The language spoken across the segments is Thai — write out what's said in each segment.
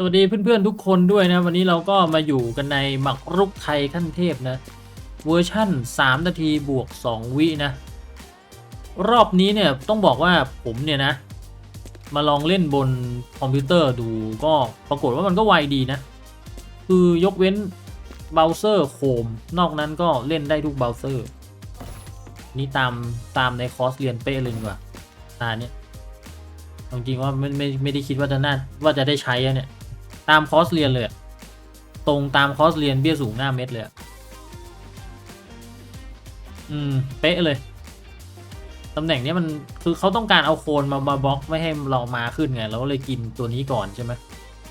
สวัสดีเพื่อนๆทุกคนด้วยนะ วันนี้เราก็มาอยู่กันในหมักรุกไทยขั้นเทพนะ เวอร์ชั่น 3 นาทีบวก 2 วินะ รอบนี้เนี่ยต้องบอกว่าผมเนี่ยนะ มาลองเล่นบนคอมพิวเตอร์ดูก็ปรากฏว่ามันก็ไวดีนะ คือยกเว้นเบราว์เซอร์โคม นอกนั้นก็เล่นได้ทุกเบราว์เซอร์ นี่ตามตามในคอร์สเรียนเป๊ะเลยดีกว่าตาเนี่ยจริงๆว่าไม่ไม่ไม่ได้คิดว่าจะน่าว่าจะได้ใช้เนี่ย ตามคอร์สเรียนเลยอะตรงตามคอร์สเรียนเบี้ยสูงหน้าเม็ดเลยอะอืม เป๊ะเลย ตำแหน่งเนี้ยมันคือเขาต้องการเอาโคนมามาบล็อกไม่ให้เรามาขึ้นไงเราก็เลยกินตัวนี้ก่อนใช่ไหม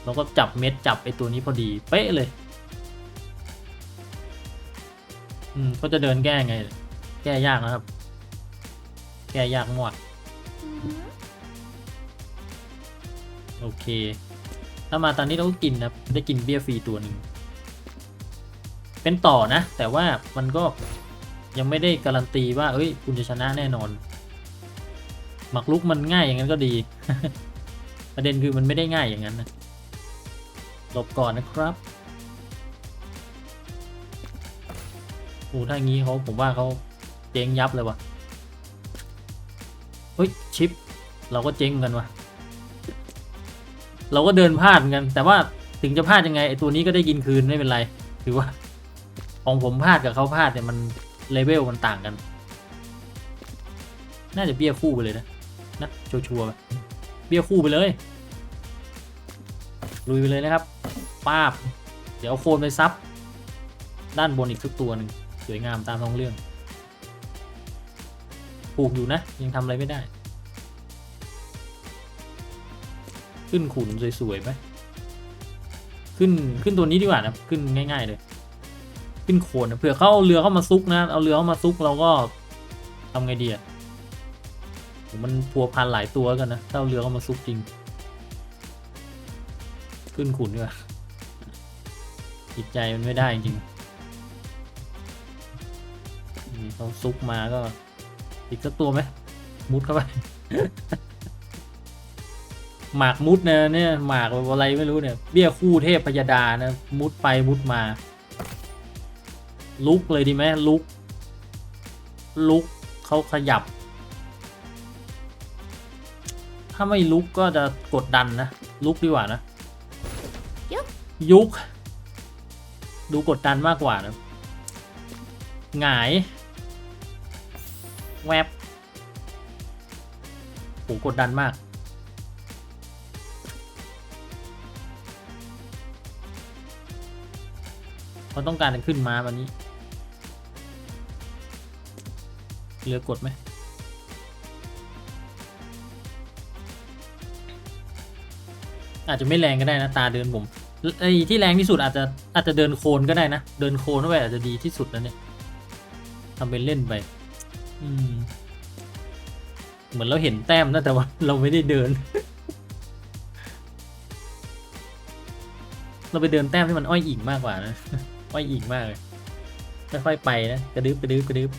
เราก็จับเม็ดจับไอตัวนี้พอดี เป๊ะเลย อืม ก็จะเดินแก้ไง แก้ยากนะครับ แก้ยากมากโอเค ถ้ามาตอนนี้เราก็กินนะได้กินเบี้ยฟรีตัวหนึ่งเป็นต่อนะ แต่ว่ามันก็ยังไม่ได้การันตีว่าเอ้ย คุณจะชนะแน่นอน หมักลุกมันง่ายอย่างนั้นก็ดี ประเด็นคือมันไม่ได้ง่ายอย่างนั้นนะหลบก่อนนะครับโอ้ถ้าอย่างนี้เขาผมว่าเขาเจ๊งยับเลยวะเฮ้ยชิป เราก็เจ๊งกันวะ เราก็เดินพลาดเหมือนกัน แต่ว่าถึงจะพลาดยังไงไอตัวนี้ก็ได้กินคืนไม่เป็นไรถือว่า ของผมพลาดกับเขาพลาดเนี่ยมันเลเวลมันต่างกัน น่าจะเบี้ยคู่ไปเลยนะนะชัวร์ๆเบี้ยคู่ไปเลยลุยไปเลยนะครับป้าบ เดี๋ยวโคนไปซับ ด้านบนอีกสักตัวหนึ่งสวยงามตามท้องเรื่อง ปลูกอยู่นะ ยังทำอะไรไม่ได้ ขึ้นขุนสวยๆไหมขึ้นขึ้นตัวนี้ดีกว่านะขึ้นง่าย ๆ เลย ขึ้นโคนนะเผื่อเขาเอาเรือเข้ามาซุกนะเอาเรือเข้ามาซุกเราก็ทำไงดีอะมันพัวพันหลายตัวกันนะถ้าเอาเรือเข้ามาซุกจริง ขึ้นขุนดีกว่าจิตใจมันไม่ได้จริงนี่เขาซุกมาก็อีกสักตัวไหมมุดเข้าไป หมากมุดนะเนี่ยหมากอะไรไม่รู้เนี่ยเบี้ยคู่เทพพยดานะมุดไปมุดมา ลุกเลยดีไหมลุก ลุกเขาขยับ ถ้าไม่ลุกก็จะกดดันนะ ลุกดีกว่านะยุกยุกดูกดดันมากกว่านะหงาย แวบโหกดดันมาก เขาต้องการจะขึ้นมาวันนี้เรือกดไหมอาจจะไม่แรงก็ได้นะตาเดินผมไอ้ที่แรงที่สุดอาจจะอาจจะเดินโคลนก็ได้นะ เดินโคลนเข้าไปอาจจะดีที่สุดนะเนี่ยทำเป็นเล่นไปอืมเหมือนเราเห็นแต้มนะแต่ว่าเราไม่ได้เดิน เราไปเดินแต้มที่มันอ้อยอิ่งมากกว่านะ อ้อยอิงมากเลยค่อยๆไปนะกระดึบกระดึบกระดึบ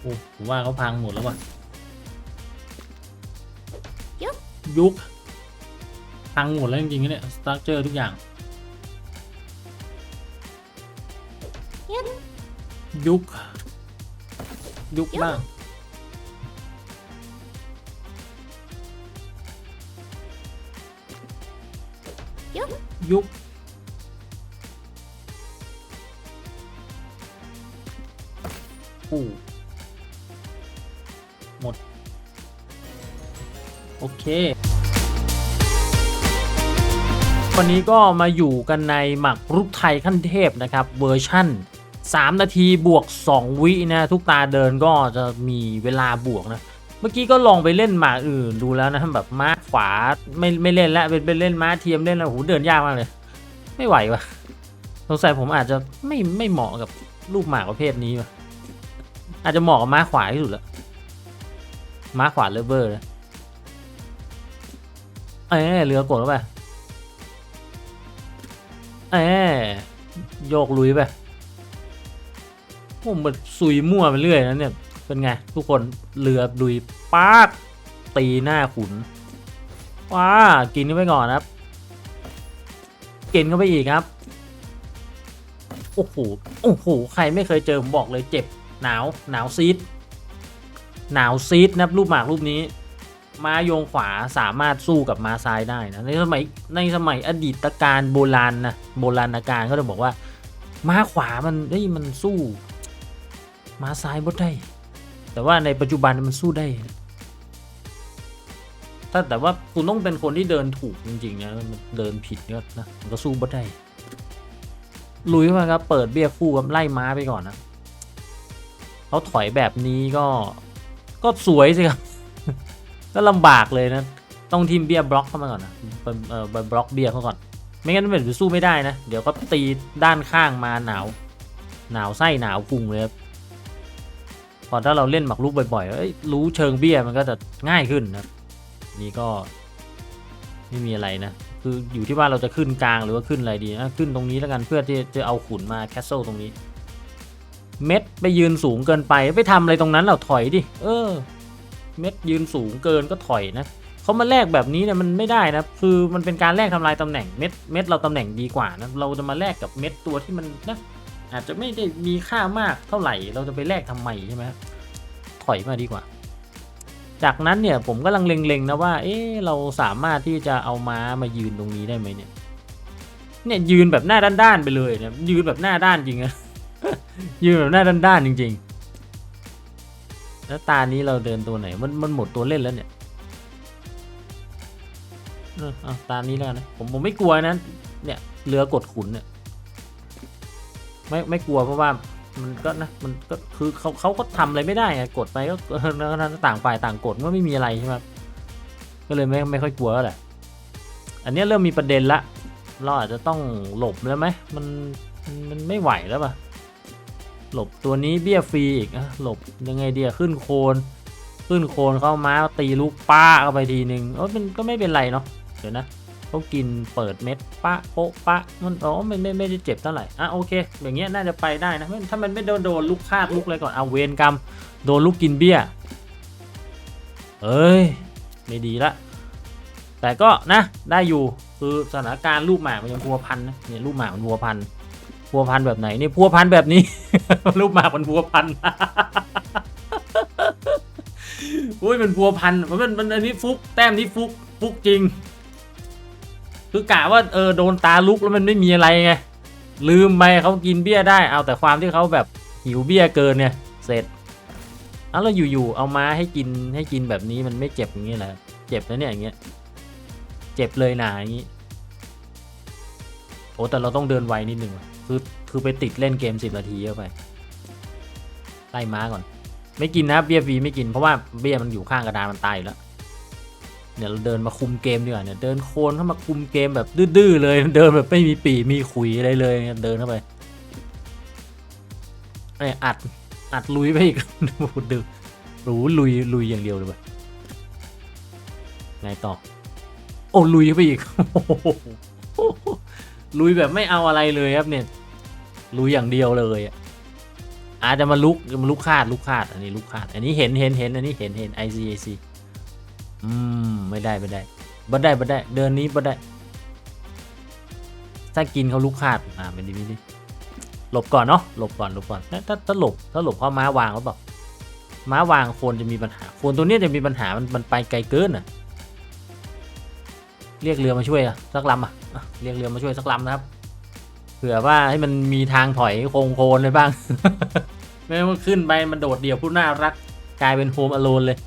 โอ้ผมว่าเขาพังหมดแล้วว่ะยุกยุกพังหมดแล้วจริงๆนะเนี่ยสตรัคเจอร์ทุกอย่างยุกยุกยุกบ้าง ยุกยุกอู้หมด โอเค วันนี้ก็มาอยู่กันในหมักรุกไทยขั้นเทพนะครับ เวอร์ชั่น 3 นาทีบวก 2 วินะ ทุกตาเดินก็จะมีเวลาบวกนะ เมื่อกี้ก็ลองไปเล่นหมาอื่นดูแล้วนะแบบม้าขวาไม่ไม่เล่นแล้วเป็นเป็นเล่นม้าเทียมเล่นแล้วโหเดินยากมากเลย ไม่ไหววะสงสัยผมอาจจะไม่ไม่เหมาะกับลูกหมาประเภทนี้วะอาจจะเหมาะกับม้าขวาที่สุดละม้าขวาเลเวอร์เลยเอ้เรือกดเข้าไปเอ้โยกลุยไปผมมันซุยมั่วไปเรื่อยนะเนี่ย เป็นไง ทุกคนเรือลุยปาดตีหน้าขุนว้ากินเข้าไปก่อนครับ กินเข้าไปอีกครับ โอ้โห โอ้โห ใครไม่เคยเจอผมบอกเลยเจ็บ หนาว หนาวซีด หนาวซีดนะรูปหมากรูปนี้ ม้าโยงขวาสามารถสู้กับม้าซ้ายได้นะ ในสมัย ในสมัยอดีตการโบราณนะ โบราณการเขาจะบอกว่า ม้าขวามันเฮ้ยมันสู้ ม้าซ้ายบ่ได้ แต่ว่าในปัจจุบันมันสู้ได้ถ้าแต่ว่าคุณต้องเป็นคนที่เดินถูกจริงๆนะเดินผิดก็นะมันก็สู้บ่ได้ลุยมาครับเปิดเบี้ยคู่ครับไล่ม้าไปก่อนนะเขาถอยแบบนี้ก็ก็สวยสิครับก็ลำบากเลยนะ ต้องทีมเบี้ยบล็อกเข้ามาก่อนนะเป็นเอ่อบล็อกเบี้ยเขาก่อน ไม่งั้นมันจะสู้ไม่ได้นะ เดี๋ยวก็ตีด้านข้างมาหนาว หนาวไส้หนาวพุงเลยครับ พอถ้าเราเล่นหมักลุกบ่อยๆรู้เชิงเบี้ยมันก็จะง่ายขึ้นนะนี่ก็ไม่มีอะไรนะ คืออยู่ที่ว่าเราจะขึ้นกลางหรือว่าขึ้นอะไรดีนะขึ้นตรงนี้แล้วกันเพื่อที่จะเอาขุนมาแคสเซิลตรงนี้ เม็ดไปยืนสูงเกินไปไปทำอะไรตรงนั้นเราถอยดิเออ เม็ดยืนสูงเกินก็ถอยนะเขามาแลกแบบนี้เนี่ยมันไม่ได้นะคือมันเป็นการแลกทำลายตำแหน่งเม็ดเม็ดเราตำแหน่งดีกว่านะเราจะมาแลกกับเม็ดตัวที่มันนะ อาจจะไม่ได้มีค่ามากเท่าไหร่ เราจะไปแลกทำไมใช่ไหมถอยมาดีกว่า จากนั้นเนี่ยผมกำลังเล็งๆนะว่า เอ๊ะเราสามารถที่จะเอาม้ามายืนตรงนี้ได้ไหมเนี่ย เนี่ยยืนแบบหน้าด้านๆไปเลยเนี่ยยืนแบบหน้าด้านจริงอะยืนแบบหน้าด้านๆจริง ๆ แล้วตานี้เราเดินตัวไหน มันมันหมดตัวเล่นแล้วเนี่ยเออเอาตานี้แล้วนะผมผมไม่กลัวนะเนี่ยเรือกดขุนเนี่ย ไม่ไม่กลัวเพราะว่ามันก็นะมันก็คือเขาเขาก็ทำอะไรไม่ได้ไงกดไปก็เออแล้วก็ต่างฝ่ายต่างกดก็ไม่มีอะไรใช่ไหมก็เลยไม่ไม่ค่อยกลัวแหละอันนี้เริ่มมีประเด็นละเราอาจจะต้องหลบแล้วไหมมันมันไม่ไหวแล้วป่ะหลบตัวนี้เบี้ยฟรีอีกอะหลบยังไงเดียขึ้นโคนขึ้นโคนเข้ามาตีลูกป้าเข้าไปทีหนึ่งเออมันก็ไม่เป็นไรเนาะเดี๋ยวนะ เขากินเปิดเม็ดปะโปะปะมันอ๋อไม่ไม่ไม่ได้เจ็บเท่าไหร่อะโอเค อย่างเงี้ยน่าจะไปได้นะถ้ามันไม่โดนโดนลูกคาดลูกอะไรก่อนเอาเวรกรรมโดนลูกกินเบี้ยเอ้ยไม่ดีละ แต่ก็นะได้อยู่คือสถานการณ์ลูกหมากมันยังพัวพันนะเนี่ยลูกหมากมันพัวพันพัวพันแบบไหนนี่พัวพันแบบนี้ ลูกหมากมันพัวพันอุ้ยมันพัวพันมันมันมันอันนี้ฟุกแต้มนี้ฟุกฟุกจริง คือกะว่าเออโดนตาลุกแล้วมันไม่มีอะไรไงลืมไปเขากินเบี้ยได้เอาแต่ความที่เขาแบบหิวเบี้ยเกินเนี่ยเสร็จเอาแล้วอยู่ๆเอามาให้กินให้กินแบบนี้มันไม่เจ็บอย่างนี้แหละเจ็บนะเนี่ยอย่างเงี้ยเจ็บเลยหนาอย่างนี้โอ้แต่เราต้องเดินไวนิดนึงว่ะคือคือไปติดเล่นเกมสิบนาทีเยอะไปไล่ม้าก่อน ไม่กินนะเบี้ยฟรีไม่กินเพราะว่าเบี้ยมันอยู่ข้างกระดานมันตายอยู่แล้ว เดี๋ยวเราเดินมาคุมเกมดีกว่าเนี่ยเดินโคนเข้ามาคุมเกมแบบดื้อๆเลยเดินแบบไม่มีปีมีขุยอะไรเลยเนี่ยเดินเข้าไปไอยอัดอัดลุยไปอีกดูดูรู้ลุยลุยอย่างเดียวเลยไงต่อ โอ้ลุยไปอีกลุยแบบไม่เอาอะไรเลยครับเนี่ยลุยอย่างเดียวเลยอะอาจจะมาลุกมาลุกคาดลุกคาดอันนี้ลุกคาด อันนี้เห็นเห็นเห็นอันนี้เห็นเห็น ICAC อืมไม่ได้ไม่ได้บ่ได้บ่ได้ เดินนี้บ่ได้ ถ้ากินเขาลุกคาดอ่าไม่ดีไม่ดีหลบก่อนเนาะหลบก่อนหลบก่อนถ้าถ้าถ้าหลบถ้าหลบเข้าม้าวางหรือเปล่าม้าวางโคนจะมีปัญหาโคนตัวเนี้ยจะมีปัญหามันมันไปไกลเกินอะ เรียกเรือมาช่วยอะสักลำอะอะเรียกเรือมาช่วยสักลำนะครับเผื่อว่าให้มันมีทางถอยโค้งโคนเลยบ้าง ไม่งั้นมันขึ้นไปมันโดดเดี่ยวผู้น่ารัก กลายเป็นโฮมอโลนเลย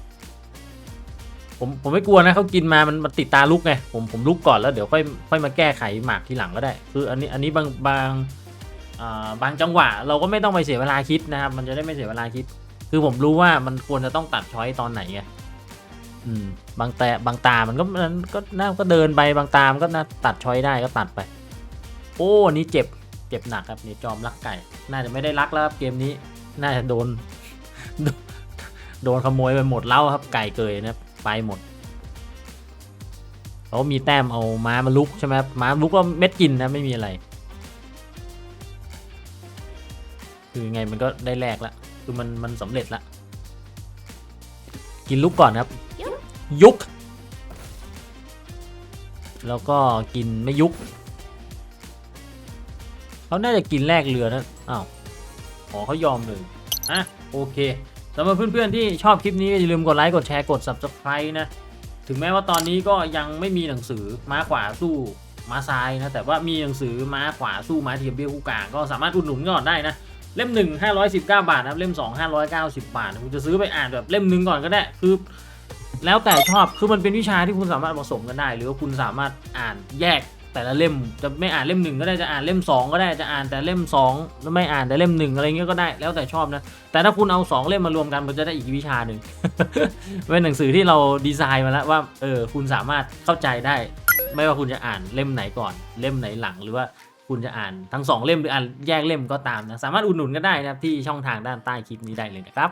ผมผมไม่กลัวนะเขากินมามันมันติดตาลุกไงผมผมลุกก่อนแล้วเดี๋ยวค่อยค่อยมาแก้ไขหมากทีหลังก็ได้ คืออันนี้อันนี้บางบางบางจังหวะ เราก็ไม่ต้องไปเสียเวลาคิดนะครับ มันจะได้ไม่เสียเวลาคิด คือผมรู้ว่ามันควรจะต้องตัดช้อยตอนไหนไงอืมบางแต่บางตา มันก็มันก็น่าก็เดินไปบางตามนก็น่าตัดช้อยได้ก็ตัดไป โอ้นี่เจ็บเจ็บหนักครับนี่จอมรักไก่ น่าจะไม่ได้รักแล้วครับเกมนี้ น่าจะโดน โดนโดนขโมยไปหมดแล้วครับไก่เกยนะครับ ไปหมดเขามีแต้มเอาม้ามาลุกใช่ไหมม้าลุกก็เม็ดกินนะไม่มีอะไร คือไงมันก็ได้แลกละคือมันมันสำเร็จละกินลุกก่อนครับ ยุก แล้วก็กินไม่ยุกเขาน่าจะกินแลกเรือนะอ้าวอ๋อเขายอมเลยอะโอเค สำหรับเพื่อนๆที่ชอบคลิปนี้อย่าลืมกดไลค์กดแชร์กด subscribe นะ ถึงแม้ว่าตอนนี้ก็ยังไม่มีหนังสือม้าขวาสู้ม้าซ้ายนะแต่ว่ามีหนังสือม้าขวาสู้ม้าเทียมเบี้ยคู่กลางก็สามารถอุดหนุนก่อนได้นะเล่ม 1 519 บาทนะครับเล่ม 2 590 บาทคุณจะซื้อไปอ่านแบบเล่มหนึ่งก่อนก็ได้คือ แล้วแต่ชอบคือมันเป็นวิชาที่คุณสามารถผสมกันได้ หรือว่าคุณสามารถอ่านแยก แต่ละเล่มจะไม่อ่านเล่มหนึ่งก็ได้จะอ่านเล่ม 2 ก็ได้จะอ่านแต่เล่ม2แล้วไม่อ่านแต่เล่มหนึ่งอะไรเงี้ยก็ได้แล้วแต่ชอบนะ แต่ถ้าคุณเอา 2 เล่มมารวมกันมันจะได้อีกวิชาหนึ่งเป็นหนังสือที่เราดีไซน์มาแล้วว่าเออคุณสามารถเข้าใจได้ ไม่ว่าคุณจะอ่านเล่มไหนก่อน เล่มไหนหลังหรือว่าคุณจะอ่านทั้งสองเล่มหรืออ่านแยกเล่มก็ตามนะสามารถอุดหนุนกันได้นะที่ช่องทางด้านใต้คลิปนี้ได้เลยนะครับ